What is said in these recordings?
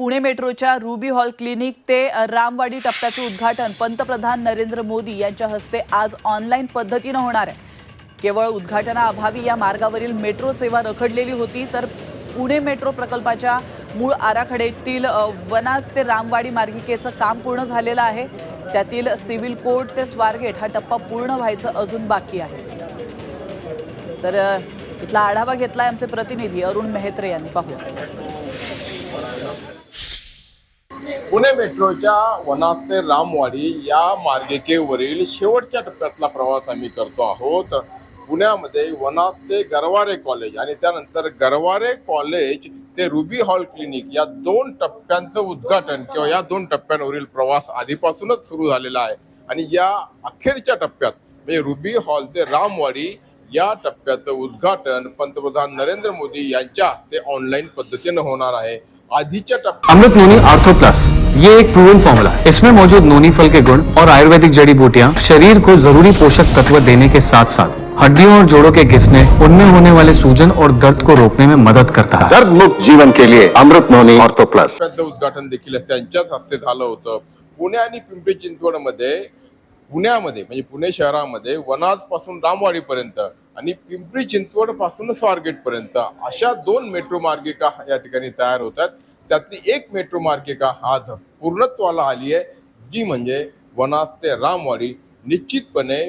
पुणे मेट्रोच्या ruby Hall clinic ते रामवाडी टप्प्याचं उद्घाटन पंतप्रधान नरेंद्र मोदी यांच्या हस्ते आज ऑनलाईन पद्धतीनं होणार आहे. केवळ उद्घाटनाअभावी या मार्गावरील मेट्रो सेवा रखडलेली होती तर पुणे मेट्रो प्रकल्पाच्या मूळ आराखड्यातील वनास ते रामवाडी मार्गिकेचं काम पूर्ण झालेलं आहे. त्यातील सिव्हिल कोर्ट ते स्वारगेट हा टप्पा पूर्ण व्हायचं अजून बाकी आहे. तर तिथला आढावा घेतलाय आमचे प्रतिनिधी अरुण मेहत्रे यांनी. पाहूया. पुणे मेट्रोच्या वनाज ते रामवाडी या मार्गिकेवरील शेवटच्या टप्प्यातला प्रवास आम्ही करतो आहोत. पुण्यामध्ये वनाज ते गरवारे कॉलेज आणि त्यानंतर गरवारे कॉलेज ते रुबी हॉल क्लिनिक या दोन टप्प्यांचं उद्घाटन किंवा या दोन टप्प्यांवरील प्रवास आधीपासूनच सुरू झालेला आहे. आणि या अखेरच्या टप्प्यात म्हणजे रुबी हॉल ते रामवाडी या टप्प्याचं उद्घाटन पंतप्रधान नरेंद्र मोदी यांच्या हस्ते ऑनलाईन पद्धतीनं होणार आहे. आधीच्या टप्प्यात अमृत नोनी आर्थो प्लस ये एक प्रूवन फॉर्मूला है। इसमें मौजूद नोनी फल के गुण और आयुर्वेदिक जड़ी बूटियाँ शरीर को जरूरी पोषक तत्व देने के साथ साथ हड्डियों और जोड़ों के घिसने उनमें होने वाले सूजन और दर्द को रोकने में मदद करता है। दर्द मुक्त जीवन के लिए अमृत नोनी ऑर्थो प्लस उद्घाटन देखील त्यांच्याच हस्ते झालं होतं. पुणे आणि पिंपरी चिंचवडमध्ये पुण्यामध्ये म्हणजे पुणे शहरामध्ये वनाजपासून रामवाडीपर्यंत आणि पिंपरी चिंचवडपासूनच स्वारगेटपर्यंत अशा दोन मेट्रो मार्गिका या ठिकाणी तयार होतात. त्यातली एक मेट्रो मार्गिका आज पूर्णत्वाला आली आहे. जी म्हणजे वनास ते रामवाडी. निश्चितपणे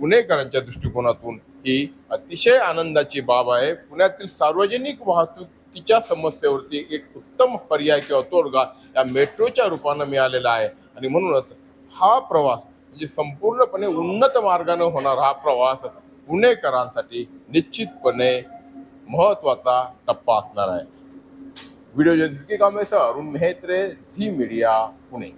पुणेकरांच्या दृष्टिकोनातून ही अतिशय आनंदाची बाब आहे. पुण्यातील सार्वजनिक वाहतुकीच्या समस्येवरती एक उत्तम पर्याय किंवा तोडगा या मेट्रोच्या रूपानं मिळालेला आहे. आणि म्हणूनच हा प्रवास म्हणजे संपूर्णपणे उन्नत मार्गाने होणारा हा प्रवास पुणेकरांसाठी निश्चितपणे महत्त्वाचा टप्पा असणार आहे. व्हिडिओ जयंती कामेसह अरुण मेहत्रे झी मीडिया पुणे.